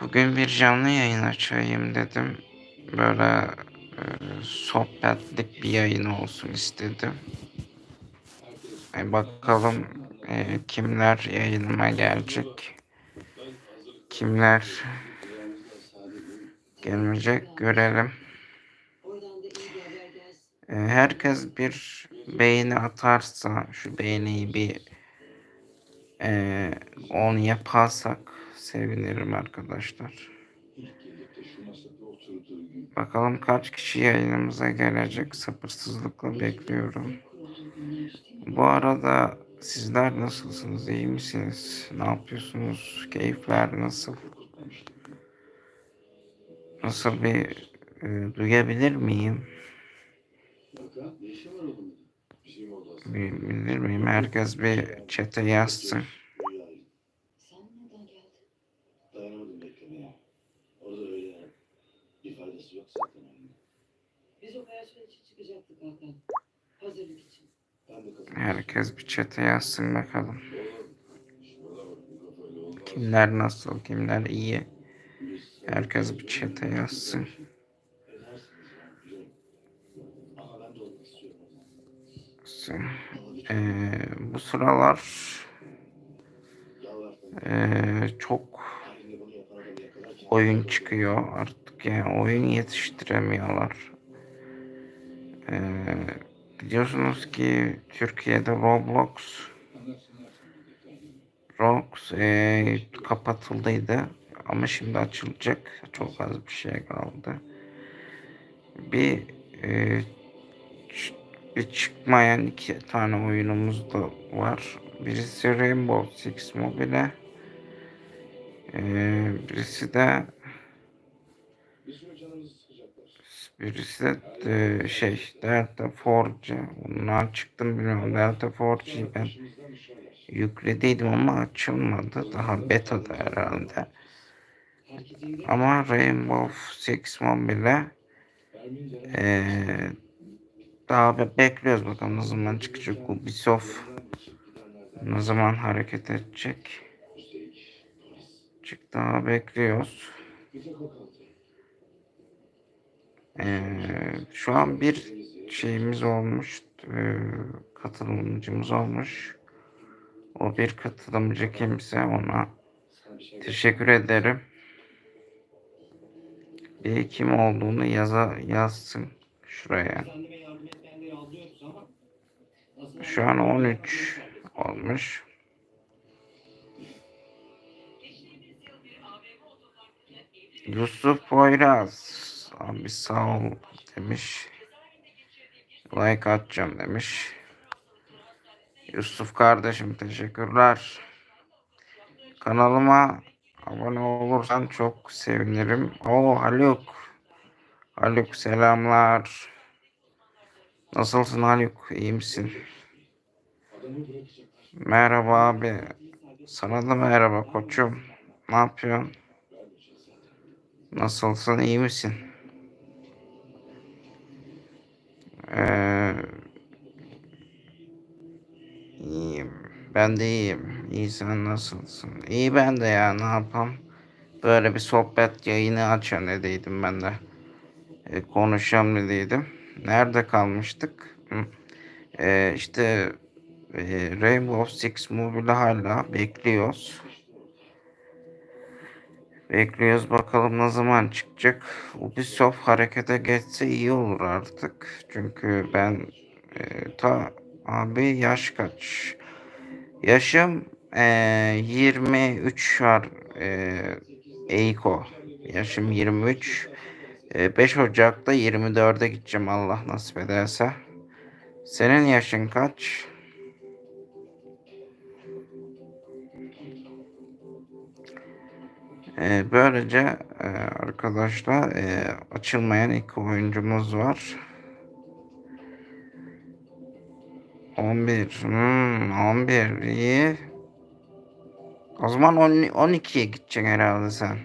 Bugün bir canlı yayın açayım dedim. Böyle e, sohbetlik bir yayın olsun istedim. E, bakalım e, kimler yayınıma gelecek. Kimler gelmeyecek görelim. E, herkes bir beğeni atarsa şu beğeniyi bir e, 10 yaparsak sevinirim arkadaşlar. Bakalım kaç kişi yayınımıza gelecek. Sabırsızlıkla bekliyorum. Bu arada sizler nasılsınız? İyi misiniz? Ne yapıyorsunuz? Keyifler nasıl? Nasıl bir e, duyabilir miyim? Bilir miyim? Herkes bir çete yazsın. Sen neden geldin? Dayanamadım beklemeye. Orada öyle bir faydası yok zaten onun. Biz operasyon için çıkacaktık Hakan. Hazırlık için. Ben de katıldım. Herkes bir çete yazsın bakalım. Kimler nasıl, kimler iyi. Herkes bir çete yazsın. Ee, bu sıralar ee, çok oyun çıkıyor artık yani oyun yetiştiremiyorlar. Ee, biliyorsunuz ki Türkiye'de Roblox Roblox ee, kapatıldıydı ama şimdi açılacak. Çok az bir şey kaldı. Bir ç- bir çıkmayan iki tane oyunumuz da var. Birisi Rainbow Six Mobile. Ee, birisi de birisi de e, şey Delta Forge. Bunlar çıktım bilmiyorum. Delta Forge'yi ben yüklediydim ama açılmadı. Daha beta'da herhalde. Ama Rainbow Six Mobile Ermin Ceren ee, daha be- bekliyoruz bakalım ne zaman çıkacak Ubisoft ne zaman hareket edecek. Çık daha bekliyoruz. Bir tek o kaldı. Ee, şu an bir şeyimiz olmuş. ee, katılımcımız olmuş. O bir katılımcı kimse ona teşekkür ederim. Bir kim olduğunu yaza yazsın şuraya. Şu an 13 olmuş. Yusuf Poyraz abi sağ ol demiş. Like atacağım demiş. Yusuf kardeşim teşekkürler. Kanalıma abone olursan çok sevinirim. Oo Haluk. Haluk selamlar. Nasılsın Haluk? İyi misin? Merhaba abi. Sana da merhaba koçum. Ne yapıyorsun? Nasılsın? iyi misin? Ee, iyiyim. Ben de iyiyim. İyi sen nasılsın? İyi ben de ya ne yapalım? Böyle bir sohbet yayını açan dediydim ben de. E, konuşacağım dediydim. Nerede kalmıştık? Ee, işte e, Rainbow Six Mobile hala bekliyoruz. Bekliyoruz bakalım ne zaman çıkacak. Ubisoft harekete geçse iyi olur artık. Çünkü ben e, ta abi yaş kaç? Yaşım e, 23 var. E, Eiko. Yaşım 23. E, 5 Ocak'ta 24'e gideceğim Allah nasip ederse. Senin yaşın kaç? Ee, böylece e, arkadaşlar e, açılmayan iki oyuncumuz var. 11. Hmm, 11 iyi. O zaman 10 12'ye gideceksin herhalde sen.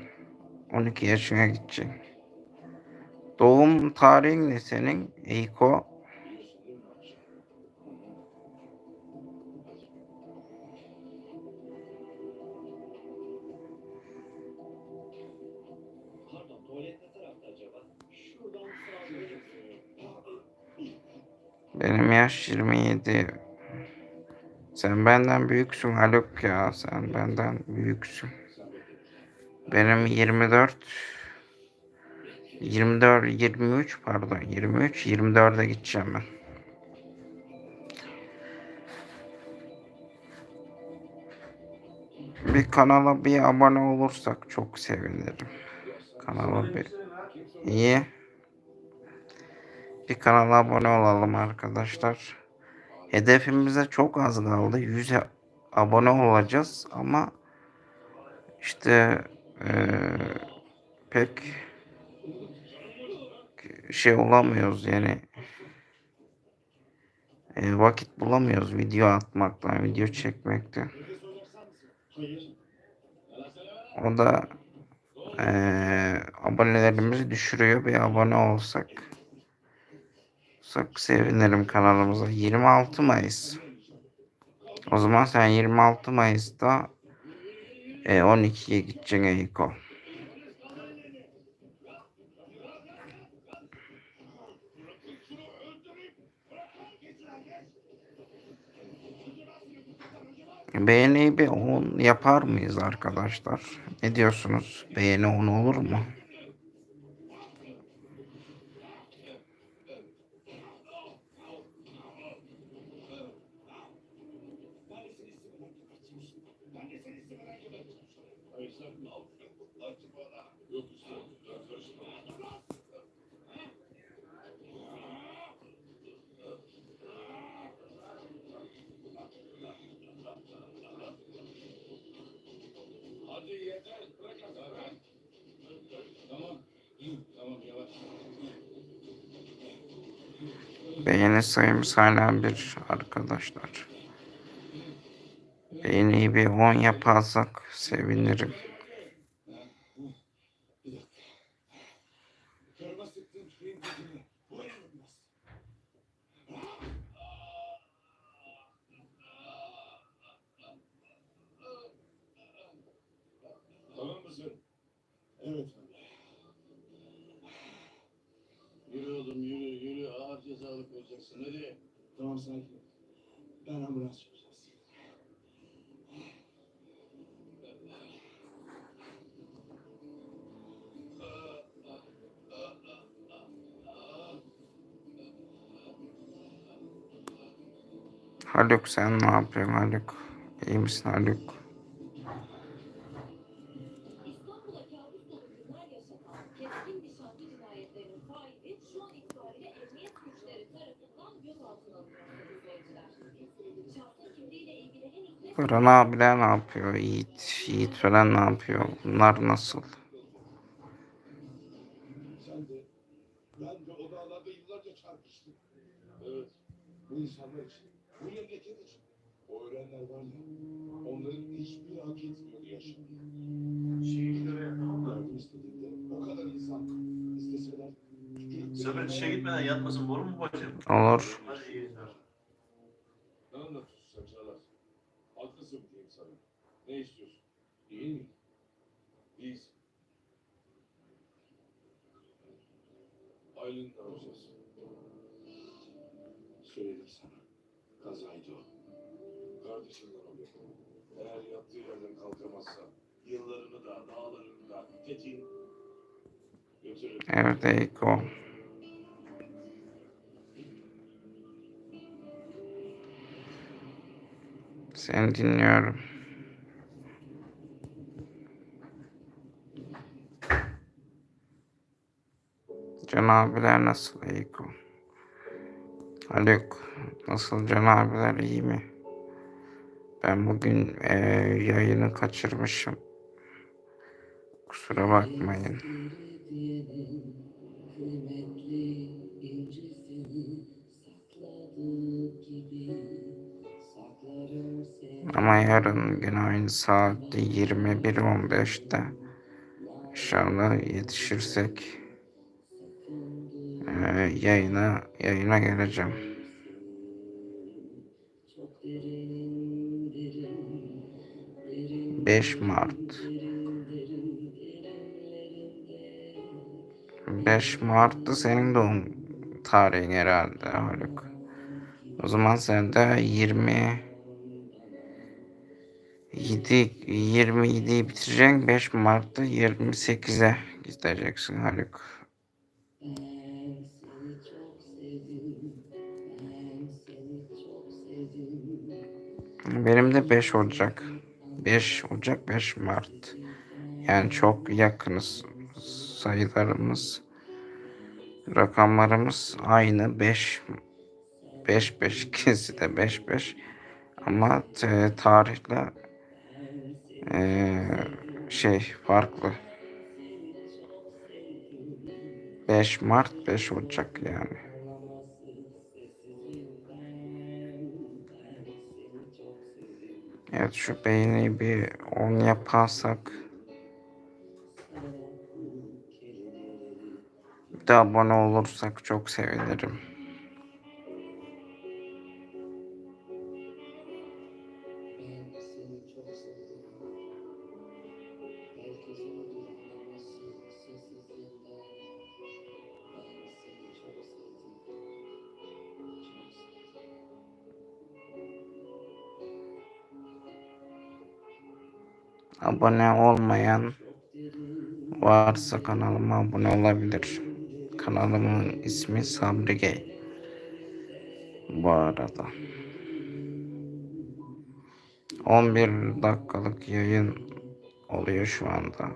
12 yaşına gideceksin. Doğum tarihin ne senin? Eiko. Benim yaş 27. Sen benden büyüksün Haluk ya. Sen benden büyüksün. Benim 24 24 23 pardon 23 24'e gideceğim ben. Bir kanala bir abone olursak çok sevinirim. Kanala bir iyi. Bir kanala abone olalım arkadaşlar. Hedefimize çok az kaldı. 100 abone olacağız ama işte eee, pek şey olamıyoruz yani e, vakit bulamıyoruz video atmaktan, video çekmekten. O da e, abonelerimizi düşürüyor. Bir abone olsak olsak sevinirim kanalımıza. 26 Mayıs. O zaman sen 26 Mayıs'ta e, 12'ye gideceksin Eiko. Beğeni bir 10 yapar mıyız arkadaşlar? Ne diyorsunuz? Beğeni 10 olur mu? Hadi yeter. Bırak artık. Tamam. Tamam yavaş. Beğeni sayımız hala bir arkadaşlar. Beğeniyi bir 10 yaparsak sevinirim. Tamam sakin. Ben. Haluk sen ne yapıyorsun Haluk? İyi misin Haluk? Baran abiler ne yapıyor? Yiğit, Yiğit falan ne yapıyor? Bunlar nasıl? Bu insanlar için, bu memleket için. O ölenler var ya, onların hiçbiri hak etmiyordu yaşamayı. Şehirlere yardım istediğinde o kadar insan isteseler Sefer işe gitmeden yatmasın olur mu bacım? Olur. Hadi iyi günler. Ne anlatıyorsun sen Çağlar? Haklısın diyeyim sana. Ne istiyorsun? İyi mi? İyisin. Aylin ne yapacağız? Söyledim sana. Kazaydı o. Kardeşinden oluyor. Eğer yattığı yerden kalkamazsa yıllarını da dağlarını da Tekin götürür. Evet Eiko. Seni dinliyorum. Can abiler nasıl Eiko? Haluk nasıl Can abiler iyi mi? Ben bugün eee, yayını kaçırmışım. Kusura bakmayın. Ama yarın gün aynı saatte 21.15'te inşallah yetişirsek eee, yayına yayına geleceğim. 5 Mart 5 Mart'ta senin doğum tarihin herhalde Haluk. O zaman sen de 20 7 27'yi bitireceksin. 5 Mart'ta 28'e gideceksin Haluk. Benim de 5 Ocak. 5 Ocak 5 Mart. Yani çok yakınız. Sayılarımız rakamlarımız aynı 5 5 5 ikisi de 5 5 ama t- tarihle eee, şey farklı. 5 Mart 5 Ocak yani. Evet şu beğeni bir 10 yaparsak bir de abone olursak çok sevinirim. Abone olmayan varsa kanalıma abone olabilir. Kanalımın ismi Sabri Gay. Bu arada. 11 dakikalık yayın oluyor şu anda.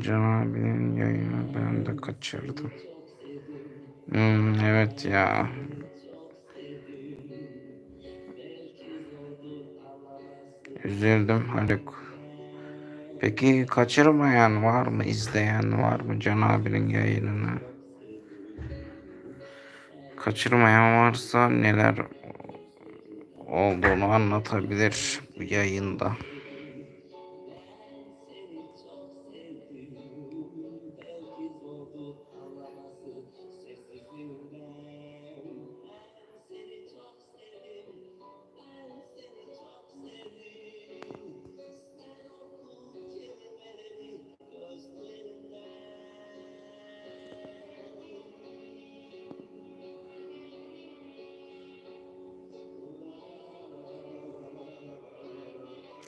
Can abinin yayını ben de kaçırdım. Hmm, evet ya. Üzüldüm Haluk. Peki kaçırmayan var mı? izleyen var mı Can abinin yayınını? Kaçırmayan varsa neler olduğunu anlatabilir bu yayında.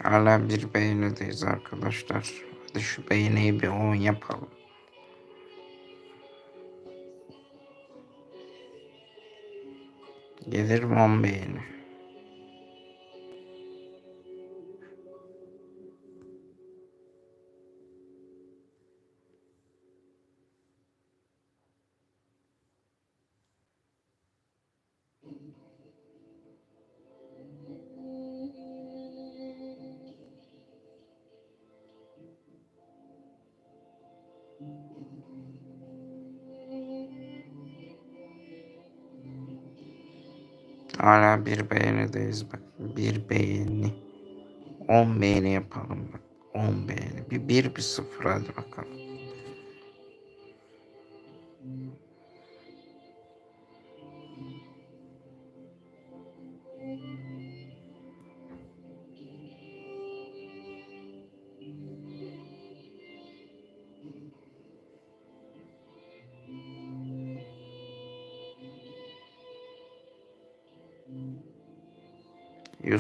Hala bir beğenideyiz arkadaşlar. Hadi şu beğeniyi bir 10 yapalım. Gelir mi 10 beğeni? Hala bir beğenideyiz bak. Bir beğeni. 10 beğeni yapalım bak. 10 beğeni. Bir bir bir sıfır hadi bakalım.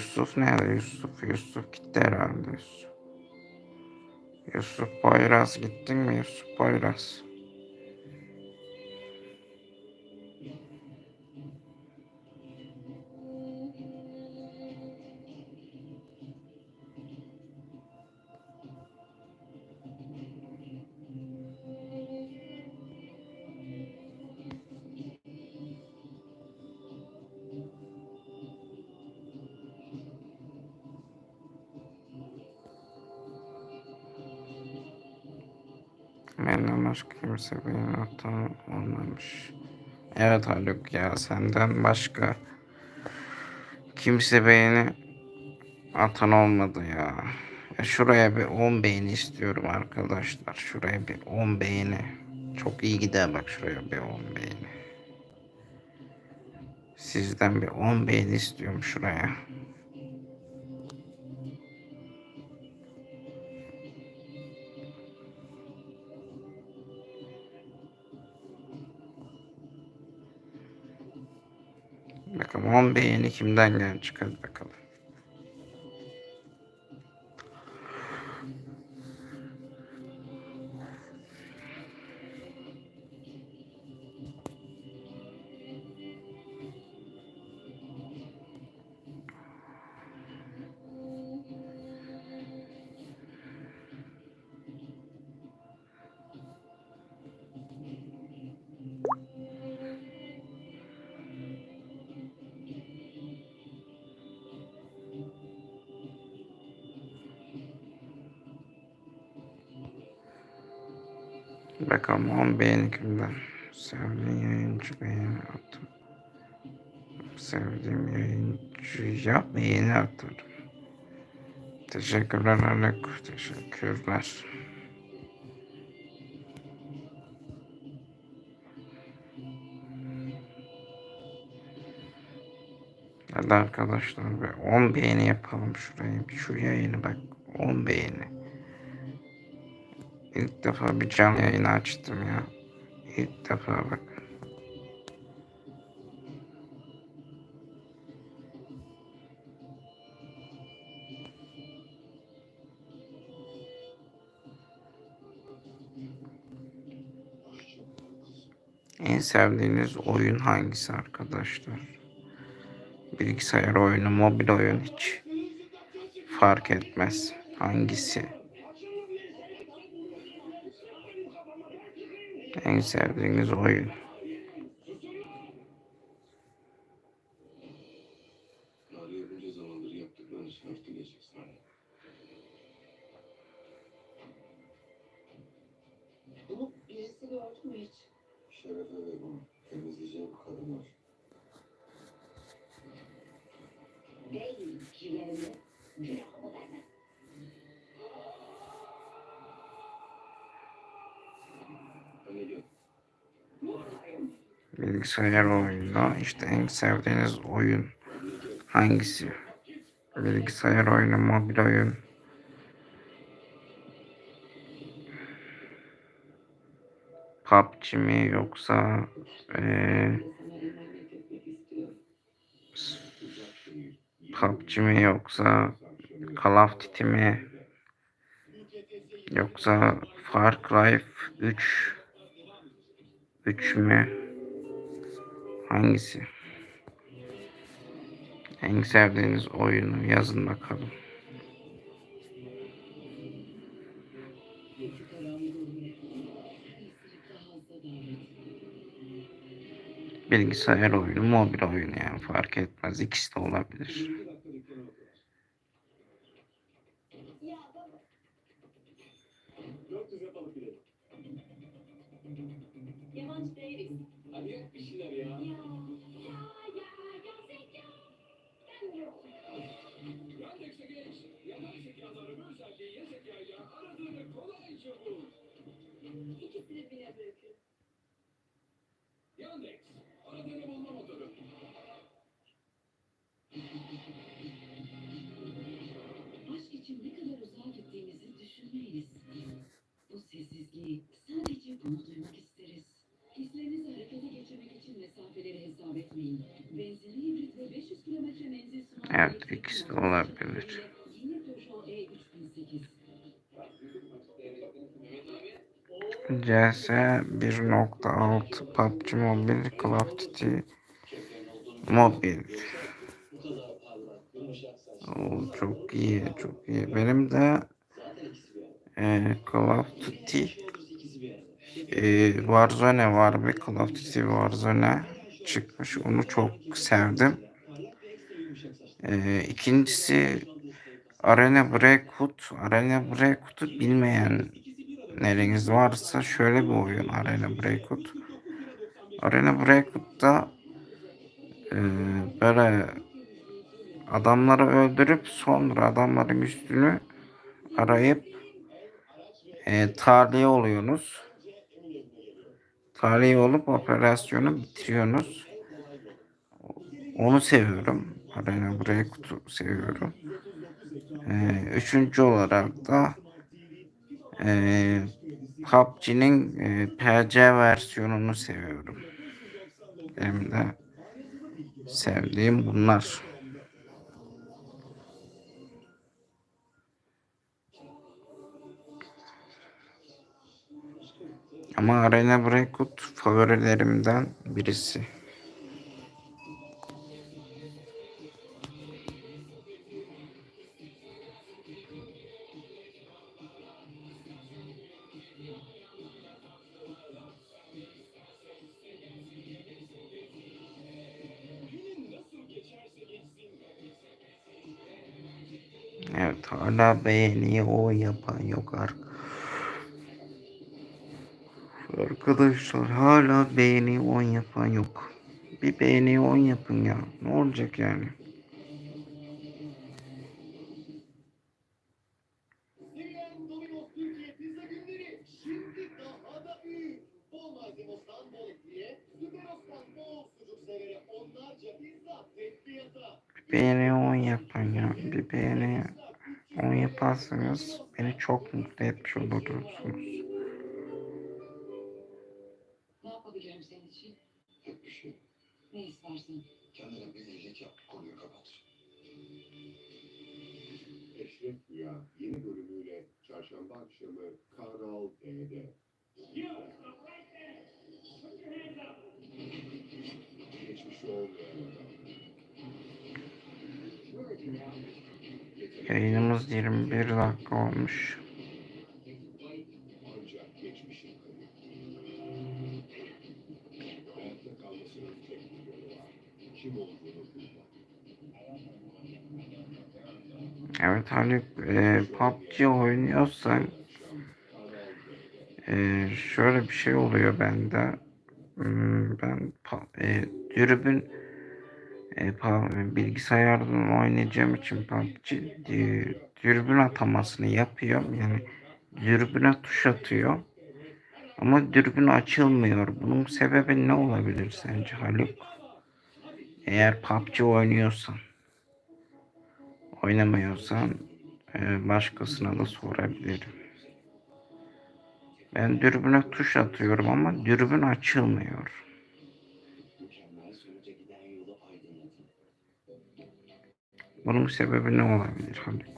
Yusuf nerede Yusuf? Yusuf gitti herhalde Yusuf. Yusuf Poyraz gittin mi Yusuf Poyraz? Kimse benim hatam olmamış. Evet Haluk ya senden başka kimse beğeni atan olmadı ya. ya. Şuraya bir 10 beğeni istiyorum arkadaşlar. Şuraya bir 10 beğeni. Çok iyi gider bak şuraya bir 10 beğeni. Sizden bir 10 beğeni istiyorum şuraya. 10 beğeni kimden gelecek hadi bakalım. Bakalım 10 beğeni kimden? Sevdiğin yayıncı beğeni attım. Sevdiğim yayıncıya beğeni atarım. Teşekkürler Alek. Teşekkürler. Hadi arkadaşlar be 10 beğeni yapalım şurayı. Şu yayını bak 10 beğeni. İlk defa bir canlı yayın açtım ya. İlk defa bak. En sevdiğiniz oyun hangisi arkadaşlar? Bilgisayar oyunu, mobil oyun hiç fark etmez. Hangisi? En sevdiğiniz oyun. Bilgisayar oyunu. İşte en sevdiğiniz oyun hangisi? Bilgisayar oyunu, mobil oyun. PUBG mi yoksa istiyorum. PUBG mi yoksa Call of Duty mi yoksa Far Cry 3 3 mü? Hangisi? En sevdiğiniz oyunu yazın bakalım. Bilgisayar oyunu, mobil oyunu yani fark etmez. İkisi de olabilir. Evet, ikisi de olabilir. Yeni Peugeot E3008. CS 1.6 PUBG Mobile Call of Duty Mobile. Oo, çok iyi, çok iyi. Benim de e, Call of Duty e, Warzone var bir Call of Duty Warzone çıkmış. Onu çok sevdim. E, ikincisi Arena Breakout. Arena Breakout'u bilmeyenleriniz varsa şöyle bir oyun Arena Breakout. Arena Breakout'ta e, böyle adamları öldürüp sonra adamların üstünü arayıp e, tahliye oluyorsunuz. Tahliye olup operasyonu bitiriyorsunuz. Onu seviyorum. Arena Breakout'u seviyorum. E, üçüncü olarak da e, PUBG'nin e, PC versiyonunu seviyorum. Benim de sevdiğim bunlar. Ama Arena Breakout favorilerimden birisi. Hala beğeniyi o yapan yok ar- Arkadaşlar hala beğeni 10 yapan yok. Bir beğeni 10 yapın ya. Ne olacak yani? Yaparsanız beni çok mutlu etmiş olursunuz. Ne yapabilirim senin için? Bir şey. Ne istersen. Kendine bir iyilik yap. Konuyu kapat. 21 dakika olmuş. Evet hani e, PUBG oynuyorsan e, şöyle bir şey oluyor bende. Hmm, ben e, dürbün e, bilgisayardan oynayacağım için PUBG dürbün atamasını yapıyorum. Yani dürbüne tuş atıyor. Ama dürbün açılmıyor. Bunun sebebi ne olabilir sence Haluk? Eğer PUBG oynuyorsan. Oynamıyorsan e, başkasına da sorabilirim. Ben dürbüne tuş atıyorum ama dürbün açılmıyor. Bunun sebebi ne olabilir Haluk?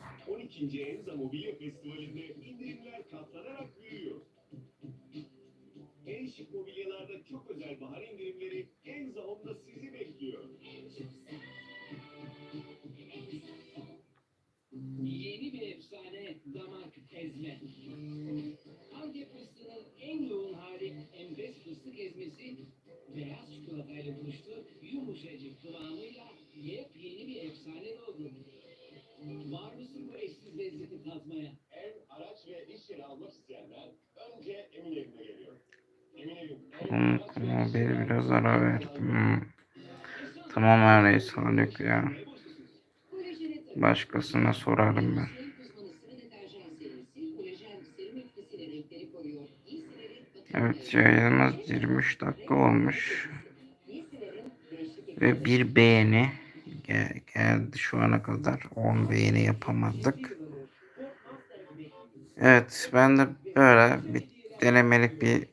12. Enza Mobilya Festivali'nde indirimler katlanarak büyüyor. En şık mobilyalarda çok özel bahar indirimleri Enza Home'da sizi bekliyor. Yeni bir efsane damak ezme. Antep yeri biraz ara verdim. Hmm. Tamam öyleyse Haluk ya. Başkasına sorarım ben. Evet yayınımız 23 dakika olmuş. Ve bir beğeni gel- geldi şu ana kadar. 10 beğeni yapamadık. Evet ben de böyle bir denemelik bir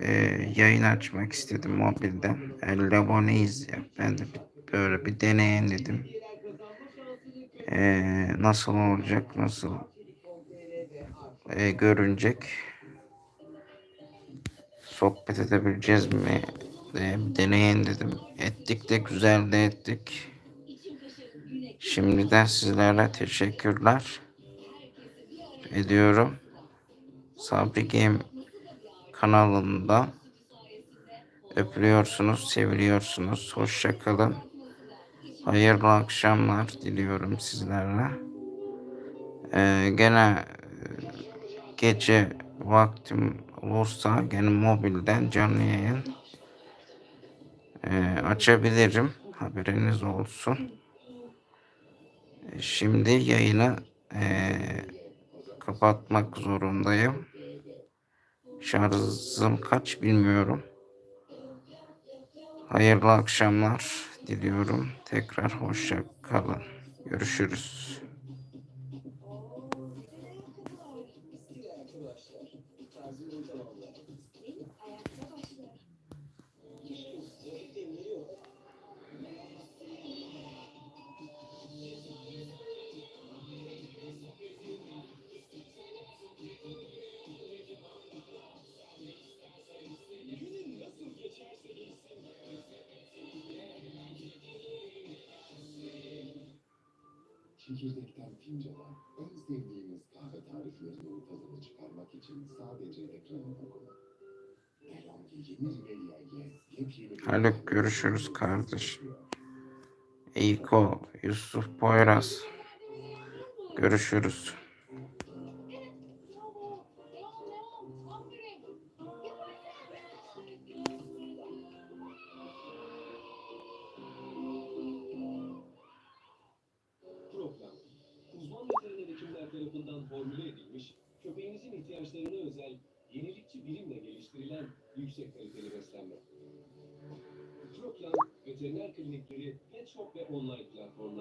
e, yayın açmak istedim mobilde. 50 aboneyiz ya. Ben de bir, böyle bir deneyin dedim. E, nasıl olacak, nasıl e, görünecek. Sohbet edebileceğiz mi? E, deneyin dedim. Ettik de güzel de ettik. Şimdiden sizlere teşekkürler ediyorum. Sabri Game kanalında öpülüyorsunuz, seviliyorsunuz. Hoşça kalın. Hayırlı akşamlar diliyorum sizlerle. Ee, gene e, gece vaktim olursa gene mobilden canlı yayın e, açabilirim. Haberiniz olsun. Şimdi yayını e, kapatmak zorundayım. Şarjım kaç bilmiyorum. Hayırlı akşamlar diliyorum. Tekrar hoşça kalın. Görüşürüz. anlamak için sadece ekranı okula. Haluk görüşürüz kardeş. İyiko, Yusuf Poyraz. Görüşürüz. ഒന്നായിട്ടില്ല അതുകൊണ്ട്